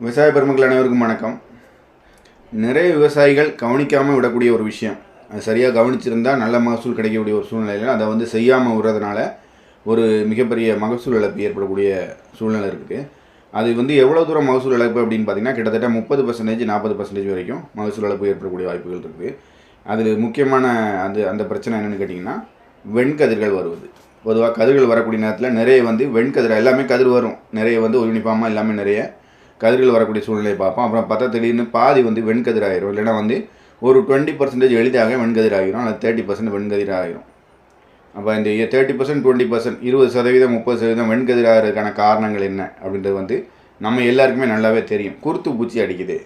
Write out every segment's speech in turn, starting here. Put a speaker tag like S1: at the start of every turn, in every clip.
S1: விவசாய பெருமக்கள் அனைவருக்கும் வணக்கம். நிறைய விவசாயிகள் கவனிக்காமல் விடக்கூடிய ஒரு விஷயம். அது சரியாக கவனிச்சிருந்தா நல்ல மகசூல் கிடைக்கக்கூடிய ஒரு சூழ்நிலையில் அதை வந்து செய்யாமல் விடுறதுனால ஒரு மிகப்பெரிய மகசூல் இழப்பு ஏற்படக்கூடிய சூழ்நிலை இருக்குது அது வந்து எவ்வளோ தூரம் மகசூல் இழப்பு அப்படின்னு பார்த்தீங்கன்னா கிட்டத்தட்ட முப்பது பர்சன்டேஜ் நாற்பது பர்சன்டேஜ் வரைக்கும் மகசூல் இழப்பு ஏற்படக்கூடிய வாய்ப்புகள் இருக்குது அதில் முக்கியமான அது அந்த பிரச்சனை என்னென்னு கேட்டிங்கன்னா வெண்கதிர்கள் வருவது. பொதுவாக கதிர்கள் வரக்கூடிய நேரத்தில் நிறைய வந்து வெண்கதிர் எல்லாமே கதிர் வரும். நிறைய வந்து யூனிஃபார்மாக எல்லாமே நிறைய கதிர்கள் வரக்கூடிய சூழ்நிலையை பார்ப்போம். அப்புறம் பார்த்தா திடீர்னு பாதி வந்து வெண்கதிர் ஆயிரும் இல்லைன்னா வந்து ஒரு டுவெண்ட்டி பர்சன்டேஜ் எளிதாக வெண்கதிர் ஆகிரும் அந்த தேர்ட்டி பர்சன்ட் வெண்கதிர் ஆகிரும் அப்போ இந்த தேர்ட்டி பர்சன்ட் டுவெண்ட்டி பர்சன்ட் இருபது சதவீதம் முப்பது சதவீதம் வெண்கதிர் ஆகிறதுக்கான காரணங்கள் என்ன அப்படின்றது வந்து நம்ம எல்லாருக்குமே நல்லாவே தெரியும். குருத்து பூச்சி அடிக்குது.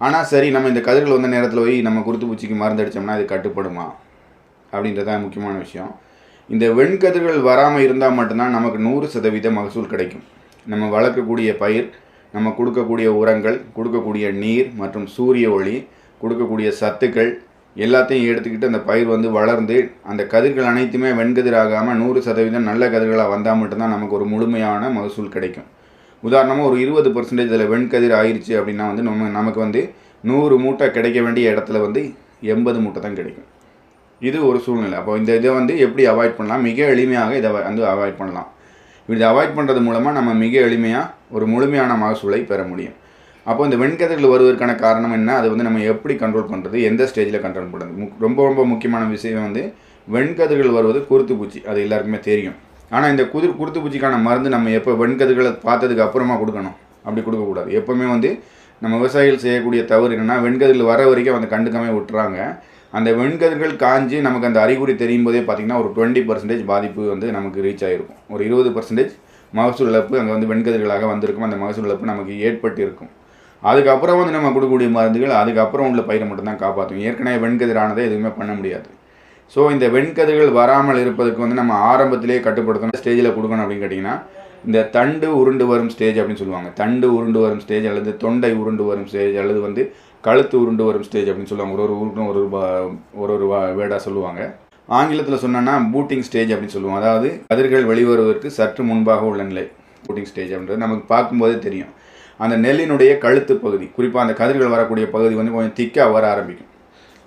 S1: ஆனால் சரி நம்ம இந்த கதிர்கள் வந்த நேரத்தில் போய் நம்ம குருத்து பூச்சிக்கு மருந்து அடித்தோம்னா அது கட்டுப்படுமா? அப்படின்றது தான் முக்கியமான விஷயம். இந்த வெண்கதிர்கள் வராமல் இருந்தால் மட்டும்தான் நமக்கு நூறு சதவீத மகசூல் கிடைக்கும். நம்ம வளர்க்கக்கூடிய பயிர் நம்ம கொடுக்கக்கூடிய உரங்கள் கொடுக்கக்கூடிய நீர் மற்றும் சூரிய ஒளி கொடுக்கக்கூடிய சத்துக்கள் எல்லாத்தையும் எடுத்துக்கிட்டு அந்த பயிர் வந்து வளர்ந்து அந்த கதிர்கள் அனைத்துமே வெண்கதிர் ஆகாமல் நூறு சதவீதம் நல்ல கதிர்களாக வந்தால் மட்டும்தான் நமக்கு ஒரு முழுமையான மகசூல் கிடைக்கும். உதாரணமாக ஒரு இருபது பர்சன்டேஜ் அதில் வெண்கதிர் ஆயிடுச்சு அப்படின்னா வந்து நம்ம நமக்கு வந்து நூறு மூட்டை கிடைக்க வேண்டிய இடத்துல வந்து எண்பது மூட்டை தான் கிடைக்கும். இது ஒரு சூழ்நிலை. அப்போ இந்த இதை வந்து எப்படி அவாய்ட் பண்ணலாம்? மிக எளிமையாக இதை வந்து அவாய்ட் பண்ணலாம். இப்படி அவாய்ட் பண்ணுறது மூலமாக நம்ம மிக எளிமையாக ஒரு முழுமையான மகசூலை பெற முடியும். அப்போ இந்த வெண்கதிர்கள் வருவதற்கான காரணம் என்ன? அதை வந்து நம்ம எப்படி கண்ட்ரோல் பண்ணுறது எந்த ஸ்டேஜில் கண்ட்ரோல் பண்ணுறது முக் ரொம்ப ரொம்ப முக்கியமான விஷயம் வந்து வெண்கதிர்கள் வருவது குருத்து பூச்சி. அது எல்லாருக்குமே தெரியும். ஆனால் இந்த குதிர் குருத்து பூச்சிக்கான மருந்து நம்ம எப்போ வெண்கதிர்களை பார்த்ததுக்கு அப்புறமா கொடுக்கணும்? அப்படி கொடுக்கக்கூடாது. எப்போவுமே வந்து நம்ம விவசாயிகள் செய்யக்கூடிய தவறு என்னென்னா வெண்கதிர்கள் வர வரைக்கும் வந்து கண்டுக்காமல் விட்டுறாங்க. அந்த வெண்கதிர்கள் காஞ்சி நமக்கு அந்த அறிகுறி தெரியும் போதே பார்த்திங்கன்னா ஒரு டுவெண்ட்டி பர்சன்டேஜ் பாதிப்பு வந்து நமக்கு ரீச் ஆகிருக்கும் ஒரு இருபது பர்சன்டேஜ் மகசூல் இழப்பு அங்கே வந்து வெண்கதிர்களாக வந்திருக்கும். அந்த மகசூல் இழப்பு நமக்கு ஏற்பட்டு இருக்கும் அதுக்கப்புறம் வந்து நம்ம கொடுக்கக்கூடிய மருந்துகள் அதுக்கப்புறம் உள்ள பயிரை மட்டும்தான் காப்பாற்றும். ஏற்கனவே வெண்கதிரானதை எதுவுமே பண்ண முடியாது. ஸோ இந்த வெண்கதிர்கள் வராமல் இருப்பதற்கு வந்து நம்ம ஆரம்பத்திலே கட்டுப்படுத்தணும். ஸ்டேஜில் கொடுக்கணும் அப்படின்னு கேட்டிங்கன்னா இந்த தண்டு உருண்டு வரும் ஸ்டேஜ் அப்படின்னு சொல்லுவாங்க. தண்டு உருண்டு வரும் ஸ்டேஜ் அல்லது தொண்டை உருண்டு வரும் ஸ்டேஜ் அல்லது வந்து கழுத்து உருண்டு வரும் ஸ்டேஜ் அப்படின்னு சொல்லுவாங்க. ஒரு ஒரு உருண்டும் ஒரு ஒரு ஒரு வேடாக சொல்லுவாங்க. ஆங்கிலத்தில் சொன்னோன்னா பூட்டிங் ஸ்டேஜ் அப்படின்னு சொல்லுவோம். அதாவது கதிர்கள் வெளிவருவதற்கு சற்று முன்பாக உள்ள நிலை. பூட்டிங் ஸ்டேஜ் அப்படின்றது நமக்கு பார்க்கும்போதே தெரியும். அந்த நெல்லினுடைய கழுத்து பகுதி குறிப்பாக அந்த கதிர்கள் வரக்கூடிய பகுதி வந்து கொஞ்சம் திக்காக வர ஆரம்பிக்கும்.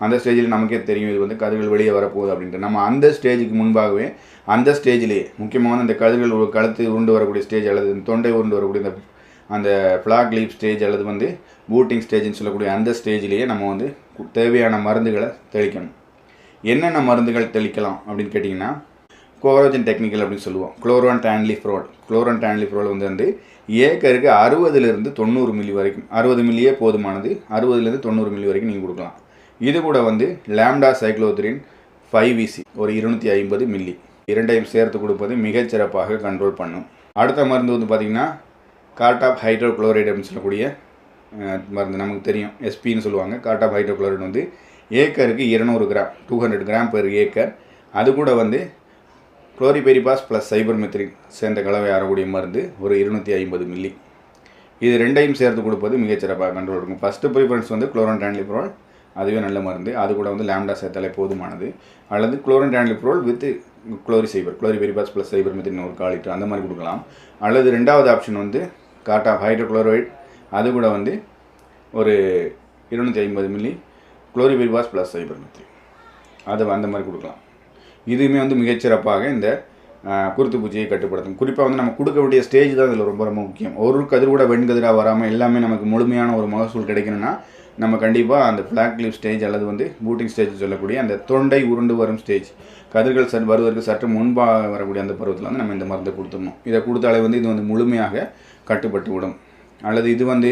S1: அந்த ஸ்டேஜில் நமக்கே தெரியும் இது வந்து கதிர்கள் வெளியே வரப்போகுது அப்படின்ட்டு. நம்ம அந்த ஸ்டேஜுக்கு முன்பாகவே அந்த ஸ்டேஜிலேயே முக்கியமான அந்த கதிர்கள் கழுத்து உருண்டு வரக்கூடிய ஸ்டேஜ் அல்லது இந்த தொண்டை உருண்டு வரக்கூடிய இந்த அந்த ஃப்ளாக் லீப் ஸ்டேஜ் அல்லது வந்து பூட்டிங் ஸ்டேஜ்னு சொல்லக்கூடிய அந்த ஸ்டேஜ்லேயே நம்ம வந்து தேவையான மருந்துகளை தெளிக்கணும். என்னென்ன மருந்துகள் தெளிக்கலாம் அப்படின்னு கேட்டிங்கன்னா குளோரோஜன் டெக்னிக்கல் அப்படின்னு சொல்லுவோம். குளோரோன் டேன்லிஃப்ரோல் குளோரோன் டேன்லிஃப்ரோல் வந்து வந்து ஏக்கருக்கு அறுபதுலேருந்து தொண்ணூறு மில்லி வரைக்கும். அறுபது மில்லியே போதுமானது. அறுபதுலேருந்து தொண்ணூறு மில்லி வரைக்கும் நீங்கள் கொடுக்கலாம். இது கூட வந்து லேம்டா சைக்ளோத்ரின் ஃபைவ் விசி ஒரு இருநூற்றி ஐம்பது மில்லி இரண்டையும் சேர்த்து கொடுப்பது மிகச்சிறப்பாக கண்ட்ரோல் பண்ணும். அடுத்த மருந்து வந்து பார்த்திங்கன்னா கார்டாப் ஹைட்ரோக்ளோரைடு அப்படின்னு சொல்லக்கூடிய மருந்து நமக்கு தெரியும். எஸ்பின்னு சொல்லுவாங்க. கார்டாப் ஹைட்ரோக்ளோரைடு வந்து ஏக்கருக்கு இருநூறு gram two hundred gram per acre. அது கூட வந்து குளோரிபெரிபாஸ் ப்ளஸ் சைபர்மெத்ரின் சேர்ந்த கலவை ஆறக்கூடிய மருந்து ஒரு இருநூற்றி ஐம்பது மில்லி இது ரெண்டையும் சேர்த்து கொடுப்பது மிகச்சிறப்பாக கண்ட்ரோல் இருக்கும் ஃபஸ்ட்டு ப்ரிஃபரன்ஸ் வந்து குளோரன் டேன்லிப்ரோல் அதுவே நல்ல மருந்து. அது கூட வந்து லேம்டா சேர்த்தாலே போதுமானது. அல்லது குளோரன் டேன்லிப்ரோல் வித் குளோரி சைபர் chlorpyrifos plus cypermethrin ஒரு கால் அந்த மாதிரி கொடுக்கலாம். அல்லது ரெண்டாவது ஆப்ஷன் வந்து காட்டா ஹைட்ரோக்ளோரைட் அது கூட வந்து ஒரு இருநூற்றி ஐம்பது மில்லி குளோரி ப்ளஸ் சைபர்மெத்ரி அது அந்த மாதிரி கொடுக்கலாம். இதுவுமே வந்து மிகச்சிறப்பாக இந்த குருத்து பூச்சியை கட்டுப்படுத்தும். குறிப்பாக வந்து நம்ம கொடுக்க வேண்டிய ஸ்டேஜ் தான் இதில் ரொம்ப ரொம்ப முக்கியம். ஒரு கதிர் கூட வெண்கதிராக வராமல் எல்லாமே நமக்கு முழுமையான ஒரு மகசூல் கிடைக்கணும்னா நம்ம கண்டிப்பாக அந்த ஃப்ளாக் லீவ் ஸ்டேஜ் அல்லது வந்து பூட்டிங் ஸ்டேஜ் சொல்லக்கூடிய அந்த தொண்டை உருண்டு வரும் ஸ்டேஜ் கதிர்கள் சற்று வருவதற்கு சற்று முன்பாக வரக்கூடிய அந்த பருவத்தில் வந்து நம்ம இந்த மருந்தை கொடுத்துடணும். இதை கொடுத்தாலே வந்து இது வந்து முழுமையாக கட்டுப்பட்டு விடும். அல்லது இது வந்து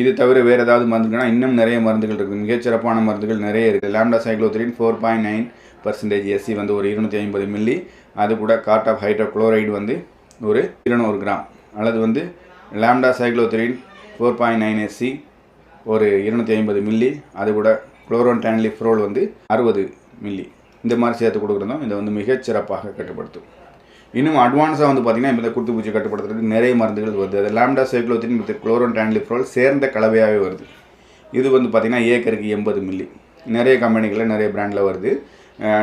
S1: இது தவிர வேறு ஏதாவது மருந்துகள்னா இன்னும் நிறைய மருந்துகள் இருக்குது. மிகச்சிறப்பான மருந்துகள் நிறைய இருக்குது. Lambda cyhalothrin four point nine percentage SC வந்து ஒரு இருநூற்றி ஐம்பது மில்லி. அது கூட கார்ட் ஆஃப் ஹைட்ரோ குளோரைடு வந்து ஒரு இருநூறு கிராம். அல்லது வந்து lambda cyhalothrin four point nine SC ஒரு இருநூற்றி ஐம்பது மில்லி. அது கூட குளோரோன் டேன்லி ஃப்ரோல் வந்து அறுபது மில்லி. இந்த மாதிரி சேர்த்து கொடுக்குறதும் இதை வந்து மிகச்சிறப்பாக கட்டுப்படுத்தும். இன்னும் அட்வான்ஸாக வந்து பார்த்தீங்கன்னா இந்த குத்து பூச்சி கட்டுப்படுத்துறதுக்கு நிறைய மருந்துகள் வருது. அது லேம்டா சைக்ளோத்தின் வித் குளோரோன் டேன்லிஃப்ரோல் சேர்ந்த கலவையாகவே வருது. இது வந்து பார்த்திங்கன்னா ஏக்கருக்கு எண்பது மில்லி நிறைய கம்பெனிகளில் நிறைய பிராண்டில் வருது.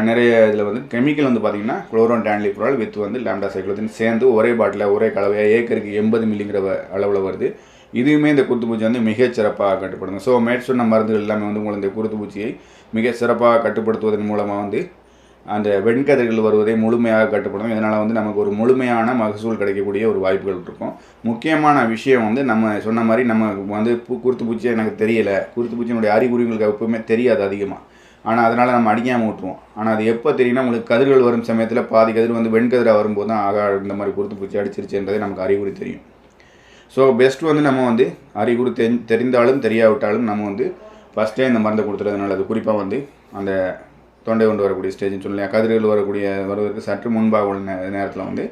S1: நிறைய இதில் வந்து கெமிக்கல் வந்து பார்த்திங்கன்னா குளோரோன் டேன்லிஃப்ரால் வித் வந்து லேம்டா சைக்ளோத்தின் சேர்ந்து ஒரே பாட்டில் ஒரே கலவையாக ஏக்கருக்கு எண்பது மில்லிங்கிற அளவில் வருது. இதுவுமே இந்த குருத்துப்பூச்சி வந்து மிகச் சிறப்பாக கட்டுப்படுத்தும். ஸோ மேற்சொன்ன மருந்துகள் எல்லாமே வந்து உங்களை இந்த குருத்துப்பூச்சியை மிக சிறப்பாக கட்டுப்படுத்துவதன் மூலமாக வந்து அந்த வெண்கதிர்கள் வருவதை முழுமையாக கட்டுப்படும் இதனால் வந்து நமக்கு ஒரு முழுமையான மகசூல் கிடைக்கக்கூடிய ஒரு வாய்ப்புகள் இருக்கும். முக்கியமான விஷயம் வந்து நம்ம சொன்ன மாதிரி நம்ம வந்து பூ குருத்து பூச்சி எனக்கு தெரியலை. குருத்து பூச்சியினுடைய அறிகுறிகளுக்கு எப்பவுமே தெரியாது அதிகமாக ஆனால் அதனால் நம்ம அடிக்காமல் விட்டுருவோம் ஆனால் அது எப்போ தெரியும்னா உங்களுக்கு கதிர்கள் வரும் சமயத்தில் பாதி கதிர் வந்து வெண்கதிராக வரும்போது தான் ஆகா இந்த மாதிரி குருத்து பூச்சி அடிச்சிருச்சுன்றதே நமக்கு அறிகுறி தெரியும். ஸோ பெஸ்ட் வந்து நம்ம வந்து அறிகுறி தெரி தெரிந்தாலும் தெரியாவிட்டாலும் நம்ம வந்து ஃபஸ்ட்டே இந்த மருந்தை கொடுத்துறது நல்லது குறிப்பாக வந்து அந்த தொண்டை கொண்டு வரக்கூடிய ஸ்டேஜ்னு சொல்லலாம் கதிர்கள் வரக்கூடிய வருவதற்கு சற்று முன்பாக உள்ள நேரத்தில் வந்து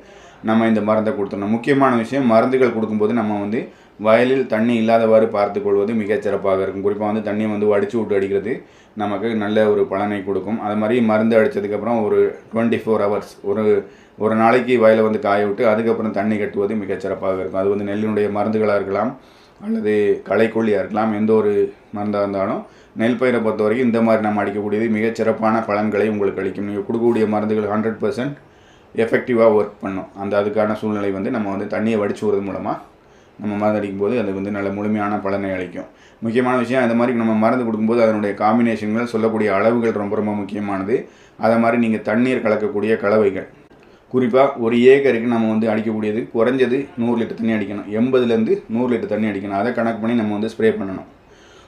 S1: நம்ம இந்த மருந்தை கொடுத்துடணும் முக்கியமான விஷயம் மருந்துகள் கொடுக்கும்போது நம்ம வந்து வயலில் தண்ணி இல்லாதவாறு பார்த்துக்கொள்வது மிகச் சிறப்பாக இருக்கும். குறிப்பாக வந்து தண்ணியை வந்து வடித்து விட்டு அடிக்கிறது நமக்கு நல்ல ஒரு பலனை கொடுக்கும். அது மாதிரி மருந்து அடித்ததுக்கப்புறம் ஒரு டுவெண்ட்டி ஃபோர் ஹவர்ஸ் ஒரு ஒரு நாளைக்கு வயலை வந்து காய விட்டு அதுக்கப்புறம் தண்ணி கட்டுவது மிகச்சிறப்பாக இருக்கும். அது வந்து நெல்லினுடைய மருந்துகளாக இருக்கலாம் அல்லது களைக்கொல்லியாக இருக்கலாம் எந்த ஒரு மருந்தாக இருந்தாலும் நெல் பயிரை பொறுத்த வரைக்கும் இந்த மாதிரி நம்ம அடிக்கக்கூடியது மிகச் சிறப்பான பலன்களை உங்களுக்கு அளிக்கும். நீங்கள் கொடுக்கக்கூடிய மருந்துகள் ஹண்ட்ரட் பர்சன்ட் எஃபெக்டிவாக ஒர்க் பண்ணும். அந்த அதுக்கான சூழ்நிலை வந்து நம்ம வந்து தண்ணியை வடிச்சு விடுறது மூலமாக நம்ம மருந்து அடிக்கும்போது அது வந்து நல்ல முழுமையான பலனை அளிக்கும். முக்கியமான விஷயம் அந்த மாதிரி நம்ம மருந்து கொடுக்கும்போது அதனுடைய காம்பினேஷன்கள் சொல்லக்கூடிய அளவுகள் ரொம்ப ரொம்ப முக்கியமானது. அதை மாதிரி நீங்கள் தண்ணீர் கலக்கக்கூடிய கலவைகள். குறிப்பாக ஒரு ஏக்கருக்கு நம்ம வந்து அடிக்கக்கூடியது குறைஞ்சது நூறு லிட்டர் தண்ணி அடிக்கணும். எண்பதுலேருந்து நூறு லிட்டர் தண்ணி அடிக்கணும். அதை கணக்கு பண்ணி நம்ம வந்து ஸ்ப்ரே பண்ணணும்.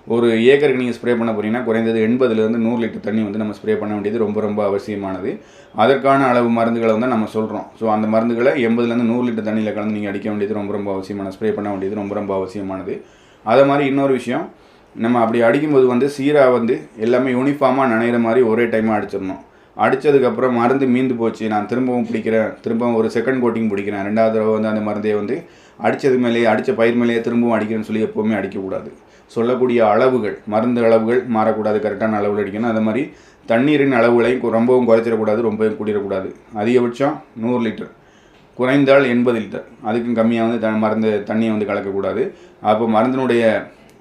S1: ஒரு ஏக்கருக்கு நீங்கள் ஸ்ப்ரே பண்ண போகிறீங்கன்னா குறைந்தது எண்பதுலேருந்து நூறு லிட்டர் தண்ணி வந்து நம்ம ஸ்ப்ரே பண்ண வேண்டியது ரொம்ப ரொம்ப அவசியமானது. அதற்கான அளவு மருந்துகளை வந்து நம்ம சொல்கிறோம் ஸோ அந்த மருந்துகளை எண்பதுலேருந்து நூறு லிட்டர் தண்ணியில் கலந்து நீங்கள் அடிக்க வேண்டியது ரொம்ப ரொம்ப அவசியமான ஸ்ப்ரே பண்ண வேண்டியது ரொம்ப ரொம்ப அவசியமானது. அதை மாதிரி இன்னொரு விஷயம் நம்ம அப்படி அடிக்கும்போது வந்து சீராக வந்து எல்லாமே யூனிஃபார்மாக நனைகிற மாதிரி ஒரே டைமாக அடிச்சிடணும். அடித்ததுக்கப்புறம் மருந்து மீந்து போச்சு நான் திரும்பவும் பிடிக்கிறேன் திரும்பவும் ஒரு செகண்ட் கோட்டிங் பிடிக்கிறேன் ரெண்டாவது தடவை வந்து அந்த மருந்தையை வந்து அடித்தது மேலேயே அடித்த பயிர் மேலேயே திரும்பவும் அடிக்கிறேன்னு சொல்லி எப்போவுமே அடிக்கக்கூடாது. சொல்லக்கூடிய அளவுகள் மருந்து அளவுகள் மாறக்கூடாது கரெக்டான அளவில் அடிக்கணும். அது மாதிரி தண்ணீரின் அளவுகளையும் ரொம்பவும் குறைச்சிடக்கூடாது ரொம்பவும் கூடிடக்கூடாது. அதிகபட்சம் நூறு லிட்டர். குறைந்தால் எண்பது லிட்டர். அதுக்கும் கம்மியாக வந்து த மருந்து தண்ணியை வந்து கலக்கக்கூடாது. அப்போ மருந்தினுடைய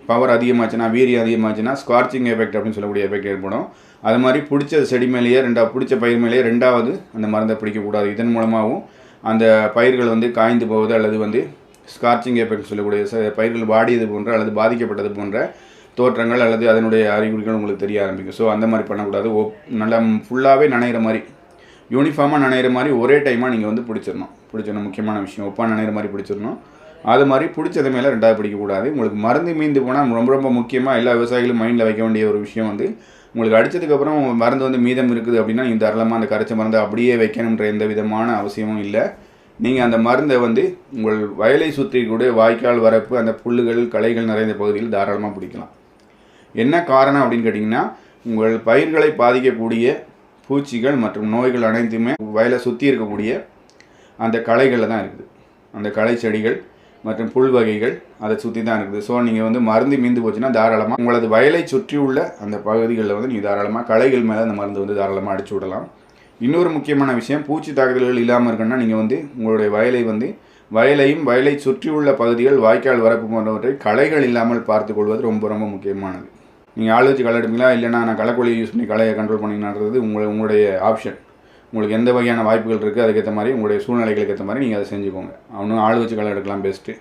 S1: பவர் அதிகமாச்சுன்னா வீரியம் அதிகமாச்சுன்னா ஸ்கார்ச்சிங் எஃபெக்ட் அப்படின்னு சொல்லக்கூடிய எஃபெக்ட் ஏற்படும். அது மாதிரி பிடிச்ச செடி மேலேயே ரெண்டா பிடிச்ச பயிர் மேலேயே ரெண்டாவது அந்த மருந்தை பிடிக்கக்கூடாது. இதன் மூலமாகவும் அந்த பயிர்கள் வந்து காய்ந்து போவது அல்லது வந்து ஸ்கார்ச்சிங் எஃபெக்ட் சொல்லக்கூடிய ச- பயிர்கள் வாடியது போன்ற அல்லது பாதிக்கப்பட்டது போன்ற தோற்றங்கள் அல்லது அதனுடைய அறிகுறிகள் உங்களுக்கு தெரிய ஆரம்பிக்கும். ஸோ அந்த மாதிரி பண்ணக்கூடாது. ஓ நல்லா ஃபுல்லாகவே நனைகிற மாதிரி யூனிஃபார்மாக நனைகிற மாதிரி ஒரே டைமாக நீங்கள் வந்து பிடிச்சிடணும். பிடிச்சிடணும். முக்கியமான விஷயம். ஒப்பா நனைகிற மாதிரி பிடிச்சிடணும். அது மாதிரி பிடிச்சது மேலே ரெண்டாவது பிடிக்கக்கூடாது. உங்களுக்கு மருந்து மீந்து போனால் ரொம்ப ரொம்ப முக்கியமாக எல்லா விவசாயிகளும் மைண்டில் வைக்க வேண்டிய ஒரு விஷயம் வந்து உங்களுக்கு அடித்ததுக்கப்புறம் மருந்து வந்து மீதம் இருக்குது அப்படின்னா நீங்கள் தாராளமாக அந்த கரைச்ச மருந்தை அப்படியே வைக்கணுன்ற எந்த விதமான அவசியமும் இல்லை. நீங்கள் அந்த மருந்தை வந்து உங்கள் வயலை சுற்றி கூட வாய்க்கால் வரப்பு அந்த புல்லுகள் களைகள் நிறைந்த பகுதியில் தாராளமாக பிடிக்கலாம். என்ன காரணம் அப்படின்னு கேட்டிங்கன்னா உங்கள் பயிர்களை பாதிக்கக்கூடிய பூச்சிகள் மற்றும் நோய்கள் அனைத்துமே வயலை சுற்றி இருக்கக்கூடிய அந்த களைகளில் தான் இருக்குது. அந்த களை செடிகள் மற்றும் புல் வகைகள் அதை சுற்றி தான் இருக்குது. ஸோ நீங்கள் வந்து மருந்து மீந்து போச்சுன்னா தாராளமாக உங்களது வயலை சுற்றியுள்ள அந்த பகுதிகளில் வந்து நீங்கள் தாராளமாக களைகள் மேலே அந்த மருந்து வந்து தாராளமாக அடிச்சு விடலாம். இன்னொரு முக்கியமான விஷயம் பூச்சி தாக்குதல்கள் இல்லாமல் இருக்குன்னா நீங்கள் வந்து உங்களுடைய வயலை வந்து வயலையும் வயலை சுற்றியுள்ள பகுதிகள் வாய்க்கால் வரப்பு போன்றவற்றை களைகள் இல்லாமல் பார்த்துக்கொள்வது ரொம்ப ரொம்ப முக்கியமானது. நீங்கள் ஆள் வச்சு களை எடுப்பீங்களா? இல்லைனா நான் களைக்கொல்லி யூஸ் பண்ணி களையை கண்ட்ரோல் பண்ணிங்கன்றது உங்களை உங்களுடைய ஆப்ஷன் உங்களுக்கு எந்த வகையான வாய்ப்புகள் இருக்குது அதுக்கேற்ற மாதிரி உங்களுடைய சூழ்நிலைகளுக்கு ஏற்ற மாதிரி நீங்கள் அதை செஞ்சுக்கோங்க. அவனும் ஆள் வச்சு களை எடுக்கலாம் பெஸ்ட்டு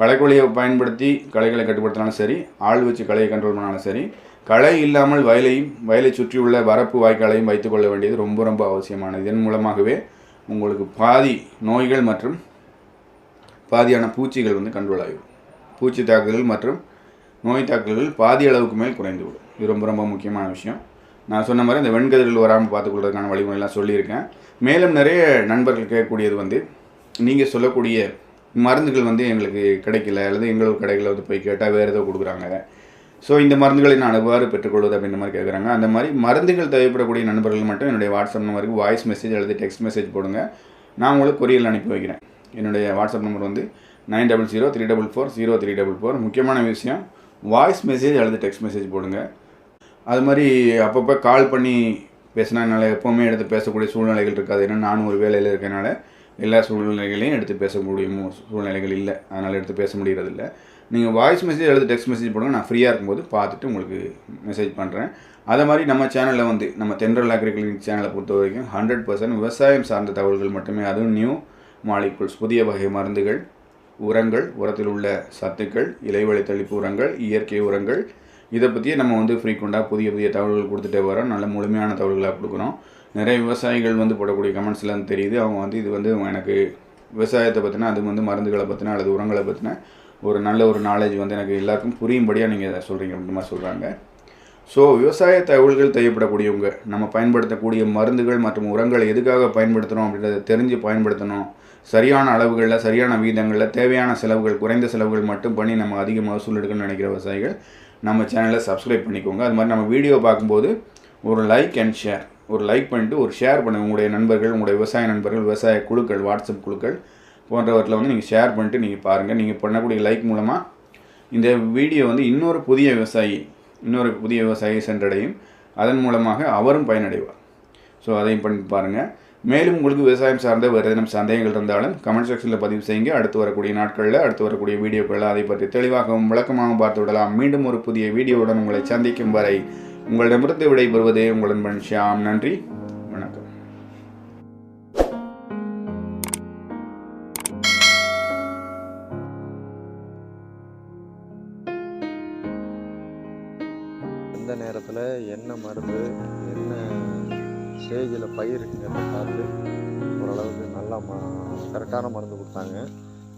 S1: களைக்கொல்லியை பயன்படுத்தி களைகளை கட்டுப்படுத்தினாலும் சரி ஆள் வச்சு களையை கண்ட்ரோல் பண்ணாலும் சரி களை இல்லாமல் வயலையும் வயலை சுற்றியுள்ள வரப்பு வாய்க்காலையும் வைத்துக்கொள்ள வேண்டியது ரொம்ப ரொம்ப அவசியமானது. இதன் மூலமாகவே உங்களுக்கு பாதி நோய்கள் மற்றும் பாதியான பூச்சிகள் வந்து கண்ட்ரோல் ஆகிவிடும். பூச்சி தாக்குதல் மற்றும் நோய் தாக்குதல்கள் பாதி அளவுக்கு மேல் குறைந்துவிடும். இது ரொம்ப ரொம்ப முக்கியமான விஷயம். நான் சொன்ன மாதிரி இந்த வெண்கதிர்கள் வராமல் பார்த்துக்கொள்றதுக்கான வழிமுறையெல்லாம் சொல்லியிருக்கேன். மேலும் நிறைய நண்பர்கள் கேட்கக்கூடியது வந்து நீங்கள் சொல்லக்கூடிய மருந்துகள் வந்து எங்களுக்கு கிடைக்கல அல்லது எங்களோட கடைகளில் வந்து போய் கேட்டால் வேறு ஏதோ கொடுக்குறாங்க. ஸோ இந்த மருந்துகளை நான் எவ்வாறு பெற்றுக்கொள்வது அப்படின்ற மாதிரி கேட்குறாங்க அந்த மாதிரி மருந்துகள் தேவைப்படக்கூடிய நண்பர்கள் மட்டும் என்னுடைய வாட்ஸ்அப் நம்பருக்கு வாய்ஸ் மெசேஜ் அல்லது டெக்ஸ்ட் மெசேஜ் போடுங்க. நான் உங்களுக்கு கொரியரில் அனுப்பி வைக்கிறேன். என்னுடைய வாட்ஸ்அப் நம்பர் வந்து nine double zero three double four zero three double four. முக்கியமான விஷயம் வாய்ஸ் மெசேஜ் அல்லது டெக்ஸ்ட் மெசேஜ் போடுங்க. அது மாதிரி அப்பப்போ கால் பண்ணி பேசினா என்னால் எப்போவுமே எடுத்து பேசக்கூடிய சூழ்நிலைகள் இருக்காது. ஏன்னா நானும் ஒரு வேலையில் இருக்கனால எல்லா சூழ்நிலைகளையும் எடுத்து பேச முடியுமோ? சூழ்நிலைகள் இல்லை. அதனால் எடுத்து பேச முடியறதில்ல. நீங்கள் வாய்ஸ் மெசேஜ் அல்லது டெக்ஸ்ட் மெசேஜ் போடுங்க. நான் ஃப்ரீயாக இருக்கும்போது பார்த்துட்டு உங்களுக்கு மெசேஜ் பண்ணுறேன் அதே மாதிரி நம்ம சேனலில் வந்து நம்ம தென்றல் அக்ரிகல்ச்சர் சேனலை பொறுத்த வரைக்கும் ஹண்ட்ரட் பர்சன்ட் விவசாயம் சார்ந்த தகவல்கள் மட்டுமே. அதுவும் நியூ மாலிகுல்ஸ் புதிய வகை மருந்துகள் உரங்கள் உரத்தில் உள்ள சத்துக்கள் இலைவழி தெளிப்பு உரங்கள் இயற்கை உரங்கள். இதை பற்றியே நம்ம வந்து ஃப்ரீக்வெண்ட்டாக புதிய புதிய தகவல்கள் கொடுத்துட்டே வரோம். நல்ல முழுமையான தகவல்களாக கொடுக்குறோம். நிறைய விவசாயிகள் வந்து போடக்கூடிய கமெண்ட்ஸ்லாம் தெரியுது. அவங்க வந்து இது வந்து எனக்கு விவசாயத்தை பற்றினா அது வந்து மருந்துகளை பற்றின அல்லது உரங்களை பற்றின ஒரு நல்ல ஒரு நாலேஜ் வந்து எனக்கு எல்லாருக்கும் புரியும்படியாக நீங்கள் சொல்கிறீங்க அப்படின்ற மாதிரி சொல்கிறாங்க ஸோ விவசாய தகவல்கள் தேவைப்படக்கூடியவங்க நம்ம பயன்படுத்தக்கூடிய மருந்துகள் மற்றும் உரங்களை எதுக்காக பயன்படுத்துகிறோம் அப்படின்றத தெரிஞ்சு பயன்படுத்தணும். சரியான அளவுகளில் சரியான வீதங்களில் தேவையான செலவுகள் குறைந்த செலவுகள் மட்டும் பண்ணி நம்ம அதிக மகசூல் எடுக்கணும்னு நினைக்கிற விவசாயிகள் நம்ம சேனலை சப்ஸ்கிரைப் பண்ணிக்கோங்க. அது மாதிரி நம்ம வீடியோ பார்க்கும்போது ஒரு லைக் அண்ட் ஷேர் ஒரு லைக் பண்ணிட்டு ஒரு ஷேர் பண்ணுங்கள் உங்களுடைய நண்பர்கள் உங்களுடைய விவசாய நண்பர்கள் விவசாய குழுக்கள் வாட்ஸ்அப் குழுக்கள் போன்றவற்றில் வந்து நீங்கள் ஷேர் பண்ணிட்டு நீங்கள் பாருங்கள் நீங்கள் பண்ணக்கூடிய லைக் மூலமாக இந்த வீடியோ வந்து இன்னொரு புதிய விவசாயி இன்னொரு புதிய விவசாயி சென்றடையும். அதன் மூலமாக அவரும் பயனடைவார். ஸோ அதையும் பண்ணி பாருங்கள் மேலும் உங்களுக்கு விவசாயம் சார்ந்த வேறு ஏதேனும் சந்தேகங்கள் இருந்தாலும் கமெண்ட் செக்ஷனில் பதிவு செய்யுங்க. அடுத்து வரக்கூடிய நாட்களில் அடுத்து வரக்கூடிய வீடியோக்களில் அதை பற்றி தெளிவாகவும் விளக்கமாகவும் பார்த்து விடலாம். மீண்டும் ஒரு புதிய வீடியோவுடன் உங்களை சந்திக்கும் வரை உங்களிடமிருந்து விடைபெறுவது உங்களின் நண்பன் ஷியாம் நன்றி. வணக்கம்.
S2: எந்த நேரத்தில் என்ன மருந்து என்ன ஸ்டேஜில் பயிருங்கிறத பார்த்து ஓரளவுக்கு நல்லா ம கரெக்டான மருந்து கொடுத்தாங்க.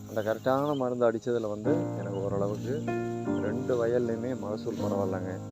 S2: அந்த கரெக்டான மருந்து அடித்ததில் வந்து எனக்கு ஓரளவுக்கு ரெண்டு வயல்லையுமே மகசூல் பரவாயில்லைங்க.